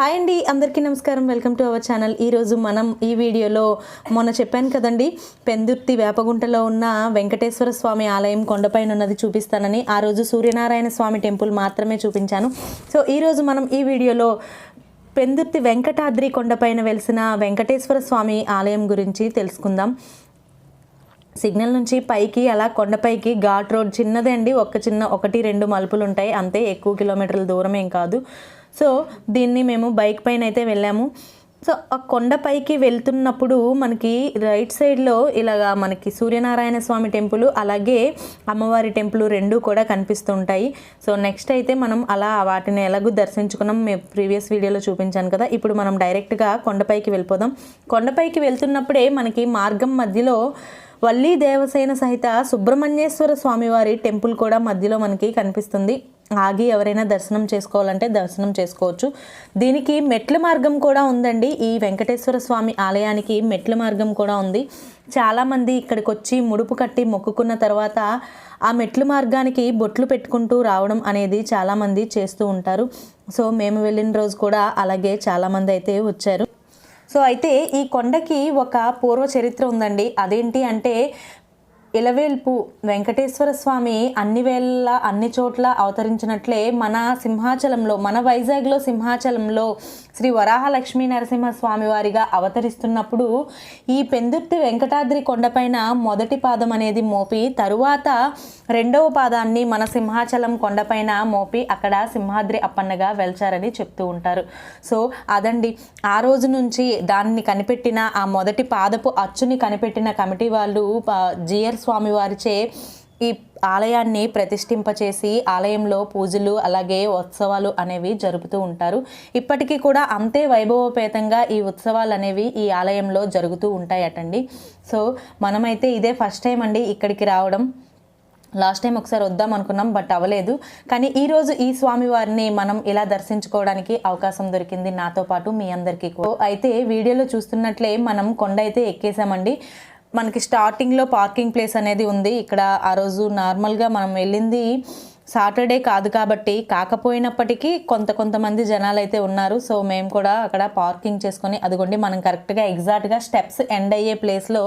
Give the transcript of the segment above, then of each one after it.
Hi అండి అందరికీ నమస్కారం. Welcome to our channel. ఈరోజు మనం ఈ వీడియోలో మొన్న చెప్పాను కదండి పెందుర్తి వేపగుంటలో ఉన్న వెంకటేశ్వర స్వామి ఆలయం కొండపైన ఉన్నది చూపిస్తానని. ఆ రోజు సూర్యనారాయణ స్వామి టెంపుల్ మాత్రమే చూపించాను. సో ఈరోజు మనం ఈ వీడియోలో పెందుర్తి వెంకటాద్రి కొండపైన వెలిసిన వెంకటేశ్వర స్వామి ఆలయం గురించి తెలుసుకుందాం. సిగ్నల్ నుంచి పైకి అలా కొండపైకి ఘాట్ రోడ్ చిన్నదే అండి. ఒక చిన్న ఒకటి రెండు మలుపులు ఉంటాయి అంతే ఎక్కువ కిలోమీటర్ల దూరం ఏం కాదు. సో దీన్ని మేము బైక్ పైన అయితే వెళ్ళాము. సో ఆ కొండపైకి వెళ్తున్నప్పుడు మనకి రైట్ సైడ్లో ఇలాగా మనకి సూర్యనారాయణ స్వామి టెంపుల్ అలాగే అమ్మవారి టెంపుల్ రెండు కూడా కనిపిస్తుంటాయి సో నెక్స్ట్ అయితే మనం అలా వాటిని ఎలాగూ దర్శించుకున్నాం. మేము ప్రీవియస్ వీడియోలో చూపించాను కదా. ఇప్పుడు మనం డైరెక్ట్గా కొండపైకి వెళ్ళిపోదాం. కొండపైకి వెళ్తున్నప్పుడే మనకి మార్గం మధ్యలో వల్లీ దేవసేన సహిత సుబ్రహ్మణ్యేశ్వర స్వామివారి టెంపుల్ కూడా మధ్యలో మనకి కనిపిస్తుంది. ఆగి ఎవరైనా దర్శనం చేసుకోవాలంటే దర్శనం చేసుకోవచ్చు. దీనికి మెట్ల మార్గం కూడా ఉందండి. ఈ వెంకటేశ్వర స్వామి ఆలయానికి మెట్ల మార్గం కూడా ఉంది. చాలామంది ఇక్కడికి వచ్చి ముడుపు కట్టి మొక్కుకున్న తర్వాత ఆ మెట్లు మార్గానికి బొట్లు పెట్టుకుంటూ రావడం అనేది చాలామంది చేస్తూ ఉంటారు. సో మేము వెళ్ళిన రోజు కూడా అలాగే చాలామంది అయితే వచ్చారు. సో అయితే ఈ కొండకి ఒక పూర్వ చరిత్ర ఉందండి. అదేంటి అంటే ఇలవేల్పు వెంకటేశ్వర స్వామి అన్ని వేళ అన్ని చోట్ల అవతరించినట్లే మన సింహాచలంలో మన వైజాగ్లో సింహాచలంలో శ్రీ వరాహ లక్ష్మీ నరసింహ వారిగా అవతరిస్తున్నప్పుడు ఈ పెందుర్తి వెంకటాద్రి కొండపైన మొదటి పాదం అనేది మోపి తరువాత రెండవ పాదాన్ని మన సింహాచలం కొండపైన మోపి అక్కడ సింహాద్రి అప్పన్నగా వెల్చారని చెప్తూ ఉంటారు. సో అదండి. ఆ రోజు నుంచి దాన్ని కనిపెట్టిన ఆ మొదటి పాదపు అచ్చుని కనిపెట్టిన కమిటీ వాళ్ళు జిఆర్ స్వామి వారిచే ఈ ఆలయాన్ని ప్రతిష్ఠింపచేసి ఆలయంలో పూజలు అలాగే ఉత్సవాలు అనేవి జరుపుతూ ఉంటారు. ఇప్పటికీ కూడా అంతే వైభవపేతంగా ఈ ఉత్సవాలు అనేవి ఈ ఆలయంలో జరుగుతూ ఉంటాయటండి. సో మనమైతే ఇదే ఫస్ట్ టైం అండి ఇక్కడికి రావడం. లాస్ట్ టైం ఒకసారి వద్దాం అనుకున్నాం బట్ అవ్వలేదు. కానీ ఈరోజు ఈ స్వామివారిని మనం ఇలా దర్శించుకోవడానికి అవకాశం దొరికింది నాతో పాటు మీ అందరికీ కూడా. అయితే వీడియోలో చూస్తున్నట్లే మనం కొండ అయితే ఎక్కేసామండి మనకి స్టార్టింగ్లో పార్కింగ్ ప్లేస్ అనేది ఉంది. ఇక్కడ ఆ రోజు నార్మల్గా మనం వెళ్ళింది సాటర్డే కాదు కాబట్టి కాకపోయినప్పటికీ కొంత కొంతమంది జనాలు అయితే ఉన్నారు. సో మేము కూడా అక్కడ పార్కింగ్ చేసుకొని అదిగోండి మనం కరెక్ట్గా ఎగ్జాక్ట్గా స్టెప్స్ ఎండ్ అయ్యే ప్లేస్లో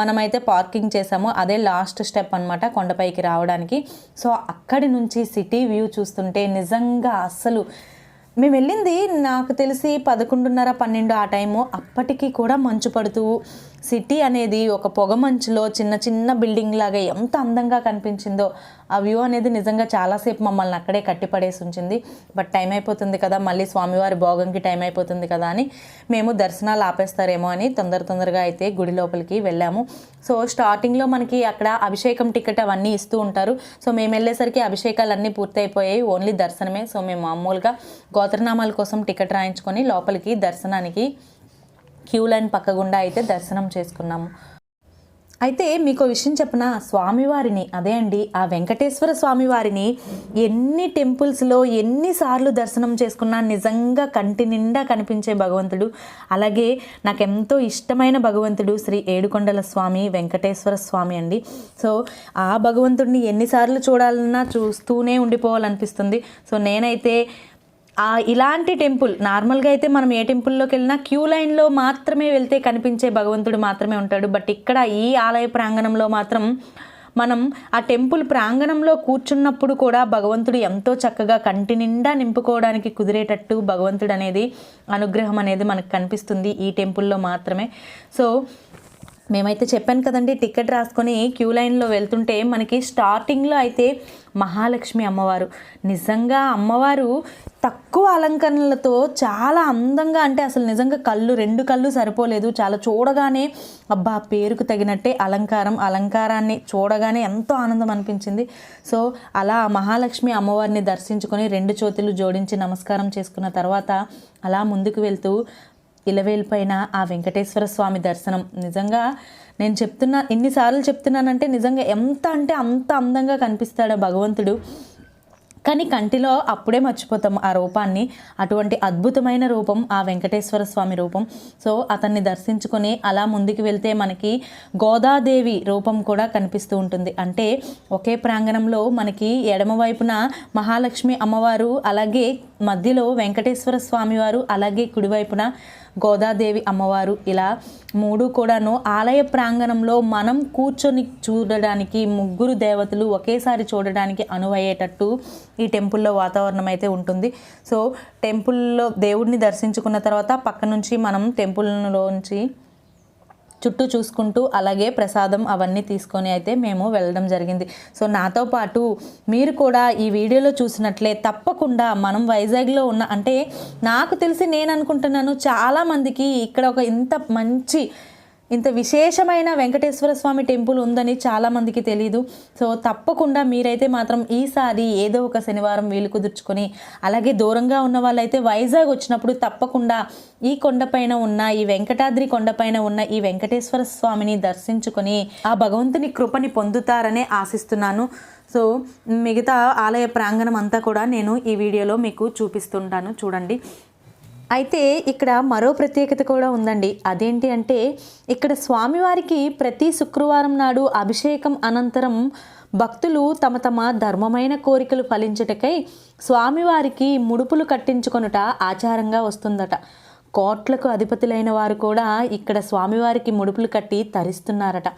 మనమైతే పార్కింగ్ చేసాము. అదే లాస్ట్ స్టెప్ అనమాట కొండపైకి రావడానికి. సో అక్కడి నుంచి సిటీ వ్యూ చూస్తుంటే నిజంగా అస్సలు మేము వెళ్ళింది నాకు తెలిసి పదకొండున్నర పన్నెండు ఆ టైము అప్పటికి కూడా మంచు పడుతూ సిటీ అనేది ఒక పొగ మంచులో చిన్న చిన్న బిల్డింగ్ లాగా ఎంత అందంగా కనిపించిందో ఆ వ్యూ అనేది నిజంగా చాలాసేపు మమ్మల్ని అక్కడే కట్టిపడేసి ఉంచింది. బట్ టైం అయిపోతుంది కదా మళ్ళీ స్వామివారి భోగంకి టైం అయిపోతుంది కదా అని మేము దర్శనాలు ఆపేస్తారేమో అని తొందర తొందరగా అయితే గుడి లోపలికి వెళ్ళాము. సో స్టార్టింగ్లో మనకి అక్కడ అభిషేకం టికెట్ అవన్నీ ఇస్తూ ఉంటారు. సో మేము వెళ్ళేసరికి అభిషేకాలు అన్నీ పూర్తయిపోయాయి ఓన్లీ దర్శనమే. సో మేము మామూలుగా గోత్రనామాల కోసం టికెట్ రాయించుకొని లోపలికి దర్శనానికి క్యూ లైన్ పక్కగుండా అయితే దర్శనం చేసుకున్నాము. అయితే మీకు విషయం చెప్పిన? స్వామివారిని అదే అండి ఆ వెంకటేశ్వర స్వామివారిని ఎన్ని టెంపుల్స్లో ఎన్నిసార్లు దర్శనం చేసుకున్నా నిజంగా కంటి నిండా కనిపించే భగవంతుడు. అలాగే నాకు ఎంతో ఇష్టమైన భగవంతుడు శ్రీ ఏడుకొండల స్వామి వెంకటేశ్వర స్వామి అండి. సో ఆ భగవంతుడిని ఎన్నిసార్లు చూడాలన్నా చూస్తూనే ఉండిపోవాలనిపిస్తుంది. సో నేనైతే ఇలాంటి టెంపుల్ నార్మల్గా అయితే మనం ఏ టెంపుల్లోకి వెళ్ళినా క్యూ లైన్లో మాత్రమే వెళ్తే కనిపించే భగవంతుడు మాత్రమే ఉంటాడు. బట్ ఇక్కడ ఈ ఆలయ ప్రాంగణంలో మాత్రం మనం ఆ టెంపుల్ ప్రాంగణంలో కూర్చున్నప్పుడు కూడా భగవంతుడు ఎంతో చక్కగా కంటి నిండా నింపుకోవడానికి కుదిరేటట్టు భగవంతుడు అనేది అనుగ్రహం అనేది మనకు కనిపిస్తుంది ఈ టెంపుల్లో మాత్రమే. సో మేమైతే చెప్పాను కదండి టికెట్ రాసుకొని క్యూ లైన్లో వెళ్తుంటే మనకి స్టార్టింగ్లో అయితే మహాలక్ష్మి అమ్మవారు. నిజంగా అమ్మవారు తక్కువ అలంకరణలతో చాలా అందంగా అంటే అసలు నిజంగా కళ్ళు రెండు కళ్ళు సరిపోలేదు. చాలా చూడగానే అబ్బా పేరుకు తగినట్టే అలంకారం అలంకారాన్ని చూడగానే ఎంతో ఆనందం అనిపించింది. సో అలా మహాలక్ష్మి అమ్మవారిని దర్శించుకొని రెండు చేతులు జోడించి నమస్కారం చేసుకున్న తర్వాత అలా ముందుకు వెళ్తూ ఇలవేలిపైన ఆ వెంకటేశ్వర స్వామి దర్శనం. నిజంగా నేను చెప్తున్నా ఎన్నిసార్లు చెప్తున్నానంటే నిజంగా ఎంత అంటే అంత అందంగా కనిపిస్తాడు భగవంతుడు. కానీ కంటిలో అప్పుడే మర్చిపోతాం ఆ రూపాన్ని. అటువంటి అద్భుతమైన రూపం ఆ వెంకటేశ్వర స్వామి రూపం. సో అతన్ని దర్శించుకొని అలా ముందుకు వెళ్తే మనకి గోదాదేవి రూపం కూడా కనిపిస్తూ ఉంటుంది. అంటే ఒకే ప్రాంగణంలో మనకి ఎడమవైపున మహాలక్ష్మి అమ్మవారు అలాగే మధ్యలో వెంకటేశ్వర స్వామివారు అలాగే కుడివైపున గోదాదేవి అమ్మవారు. ఇలా మూడు కూడాను ఆలయ ప్రాంగణంలో మనం కూర్చొని చూడడానికి ముగ్గురు దేవతలు ఒకేసారి చూడడానికి అనువయ్యేటట్టు ఈ టెంపుల్లో వాతావరణం అయితే ఉంటుంది. సో టెంపుల్లో దేవుడిని దర్శించుకున్న తర్వాత పక్క నుంచి మనం టెంపుల్లోంచి చుట్టూ చూసుకుంటూ అలాగే ప్రసాదం అవన్నీ తీసుకొని అయితే మేము వెళ్ళడం జరిగింది. సో నాతో పాటు మీరు కూడా ఈ వీడియోలో చూసినట్లే తప్పకుండా మనం వైజాగ్లో ఉన్న అంటే నాకు తెలిసి నేను అనుకుంటున్నాను చాలామందికి ఇక్కడ ఒక ఇంత మంచి ఇంత విశేషమైన వెంకటేశ్వర స్వామి టెంపుల్ ఉందని చాలామందికి తెలియదు సో తప్పకుండా మీరైతే మాత్రం ఈసారి ఏదో ఒక శనివారం వీలు కుదుర్చుకొని అలాగే దూరంగా ఉన్న వాళ్ళైతే వైజాగ్ వచ్చినప్పుడు తప్పకుండా ఈ కొండపైన ఉన్న ఈ వెంకటాద్రి కొండపైన ఉన్న ఈ వెంకటేశ్వర స్వామిని దర్శించుకొని ఆ భగవంతుని కృపని పొందుతారనే ఆశిస్తున్నాను. సో మిగతా ఆలయ ప్రాంగణం అంతా కూడా నేను ఈ వీడియోలో మీకు చూపిస్తుంటాను. చూడండి. అయితే ఇక్కడ మరో ప్రత్యేకత కూడా ఉందండి. అదేంటి అంటే ఇక్కడ స్వామివారికి ప్రతి శుక్రవారం నాడు అభిషేకం అనంతరం భక్తులు తమ తమ ధర్మమైన కోరికలు ఫలించుటకై స్వామివారికి ముడుపులు కట్టించుకొనుట ఆచారంగా వస్తుందట. కోట్లకు అధిపతులైన వారు కూడా ఇక్కడ స్వామివారికి ముడుపులు కట్టి తరిస్తున్నారట.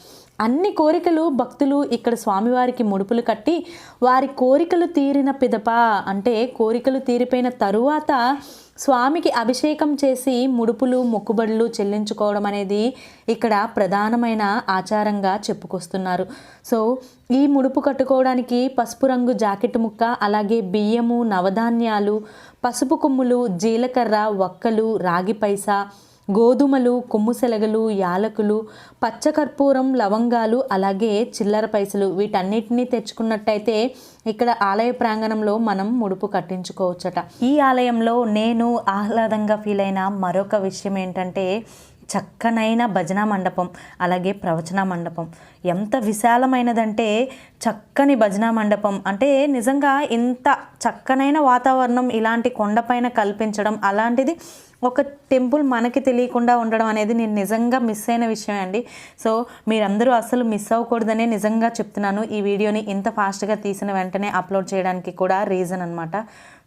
అన్ని కోరికలు భక్తులు ఇక్కడ స్వామివారికి ముడుపులు కట్టి వారి కోరికలు తీరిన పిదప అంటే కోరికలు తీరిపోయిన తరువాత స్వామికి అభిషేకం చేసి ముడుపులు మొక్కుబడులు చెల్లించుకోవడం అనేది ఇక్కడ ప్రధానమైన ఆచారంగా చెప్పుకొస్తున్నారు. సో ఈ ముడుపు కట్టుకోవడానికి పసుపు రంగు జాకెట్ ముక్క అలాగే బియ్యము నవధాన్యాలు పసుపు కొమ్ములు జీలకర్ర వక్కలు రాగి పైసా గోధుమలు కొమ్ముశలగలు యాలకులు పచ్చకర్పూరం లవంగాలు అలాగే చిల్లర పైసలు వీటన్నిటిని తెచ్చుకున్నట్టయితే ఇక్కడ ఆలయ ప్రాంగణంలో మనం ముడుపు కట్టించుకోవచ్చట. ఈ ఆలయంలో నేను ఆహ్లాదంగా ఫీల్ అయిన మరొక విషయం ఏంటంటే చక్కనైన భజన మండపం అలాగే ప్రవచన మండపం. ఎంత విశాలమైనదంటే చక్కని భజన మండపం. అంటే నిజంగా ఇంత చక్కనైన వాతావరణం ఇలాంటి కొండపైన కల్పించడం అలాంటిది ఒక టెంపుల్ మనకి తెలియకుండా ఉండడం అనేది నేను నిజంగా మిస్ అయిన విషయం అండి. సో మీరందరూ అసలు మిస్ అవ్వకూడదనే నిజంగా చెప్తున్నాను. ఈ వీడియోని ఇంత ఫాస్ట్గా తీసిన వెంటనే అప్లోడ్ చేయడానికి కూడా రీజన్ అనమాట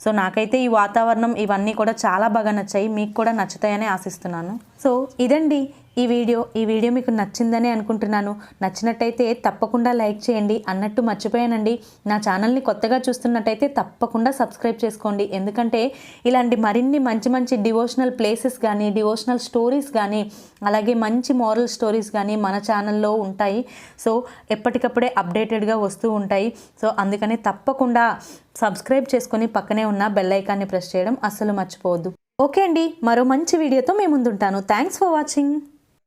సో నాకైతే ఈ వాతావరణం ఇవన్నీ కూడా చాలా బాగా నచ్చాయి మీకు కూడా నచ్చుతాయని ఆశిస్తున్నాను. సో ఇదండి ఈ వీడియో ఈ వీడియో మీకు నచ్చిందని అనుకుంటున్నాను. నచ్చినట్టయితే తప్పకుండా లైక్ చేయండి. అన్నట్టు మర్చిపోయానండి. నా ఛానల్ని కొత్తగా చూస్తున్నట్టయితే తప్పకుండా సబ్స్క్రైబ్ చేసుకోండి. ఎందుకంటే ఇలాంటి మరిన్ని మంచి మంచి డివోషనల్ ప్లేసెస్ కానీ డివోషనల్ స్టోరీస్ కానీ అలాగే మంచి మోరల్ స్టోరీస్ కానీ మన ఛానల్లో ఉంటాయి. సో ఎప్పటికప్పుడే అప్డేటెడ్గా వస్తూ ఉంటాయి. సో అందుకని తప్పకుండా సబ్స్క్రైబ్ చేసుకొని పక్కనే ఉన్న బెల్ ఐకాన్ని ప్రెస్ చేయడం అస్సలు మర్చిపోవద్దు. ఓకే అండి. మరో మంచి వీడియోతో మేము ముందుంటాను. Thanks for watching.